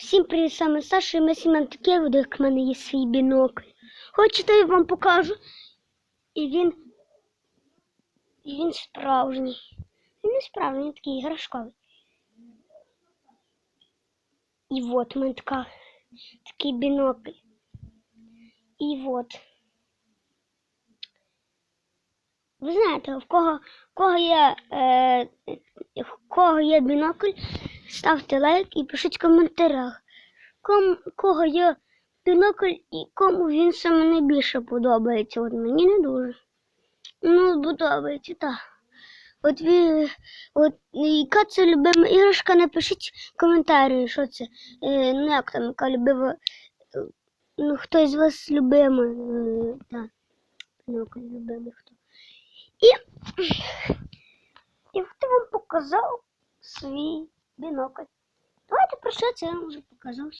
Всім привіт, саме Саша, і ми відео, як в мене є свій бінокль. Хочете, я вам покажу. І він. І він справжній. Він не справжній, такий іграшковий. І от мене така, такий бінокль. І от. Ви знаєте, в кого, в кого є, е, в кого є бінокль, ставте лайк і пишіть в коментарях, кому, кого є бінокль і кому він саме найбільше подобається. От мені не дуже. Ну, подобається, так. От ви, от яка це любима іграшка, напишіть в коментарі, що це. Е, ну як там, яка любима, ну хтось з вас любимий, е, так. Бінокль любимий хто. І, я вам показав свій бінокль. Давайте прощатися, я вам вже показав.